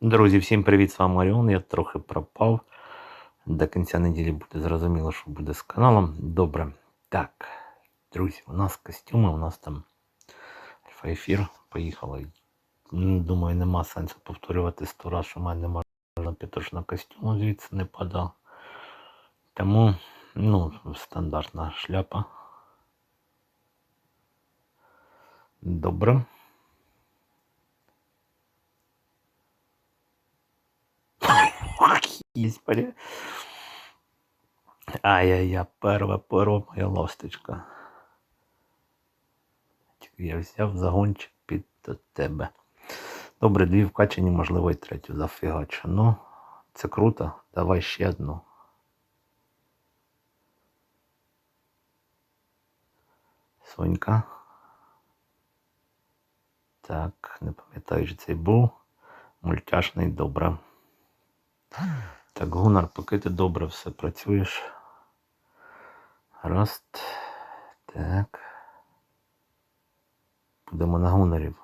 Друзі, всім привіт, з вами Оріон. Я трохи пропав. До кінця неділі буде зрозуміло, що буде з каналом. Добре. Так, друзі, у нас костюми, у нас там альфа ефір. Поїхали. Думаю, нема сенсу повторювати сто раз, що в мене не можна п'ятошна костюму звідси не падав. Тому, ну, стандартна шляпа. Добре. Есть поря. Ай-яй-яй, перва перо, моя ласточка. Я взяв загончик під тебе. Добре, дві вкачені, можливо, і третю зафігачу. Ну, це круто. Давай ще одну. Сонька. Так, не пам'ятаю, що цей був. Мультяшний добре. Так, Гунар, поки ти добре все працюєш. Раз. Так. Будемо на гунарів.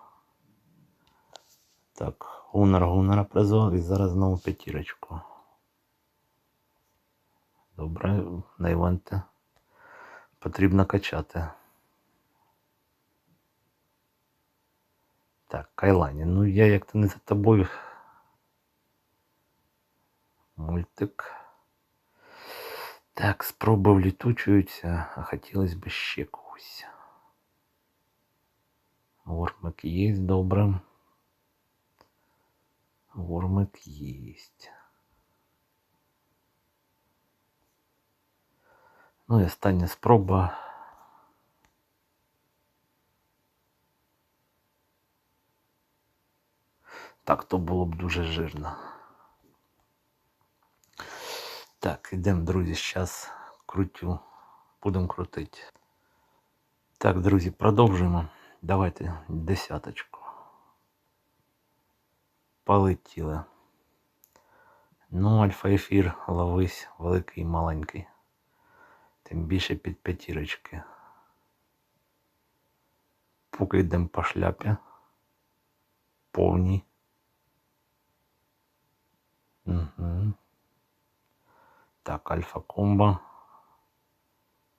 Так, гунар гунара призвав і зараз знову п'ятірочку. Добре, на івенти потрібно качати. Так, Кайлані. Ну я як то не за тобою. Мультик. Так, спроби влітучуються, а хотілося б ще когось. Вормик є, добре. Вормик є. Ну і остання спроба. Так, то було б дуже жирно. Так, ідемо, друзі, зараз крутю. Будемо крутити. Так, друзі, продовжуємо. Давайте десяточку. Полетіли. Ну, альфа ефір, ловись, великий і маленький. Тим більше під п'ятірочки. Поки йдемо по шляпі. Повній. Угу. Так, альфа комбо.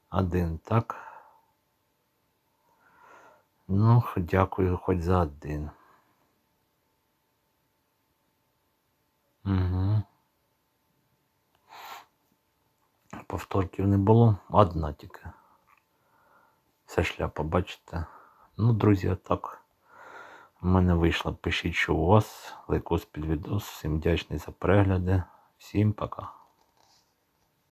Один, так. Ну, дякую хоч за один. Угу. Повторків не було. Одна тільки. Це шляпа, бачите. Ну, друзі, отак. У мене вийшло. Пишіть, що у вас. Лайкос під відос. Всім вдячний за перегляди. Всім пока.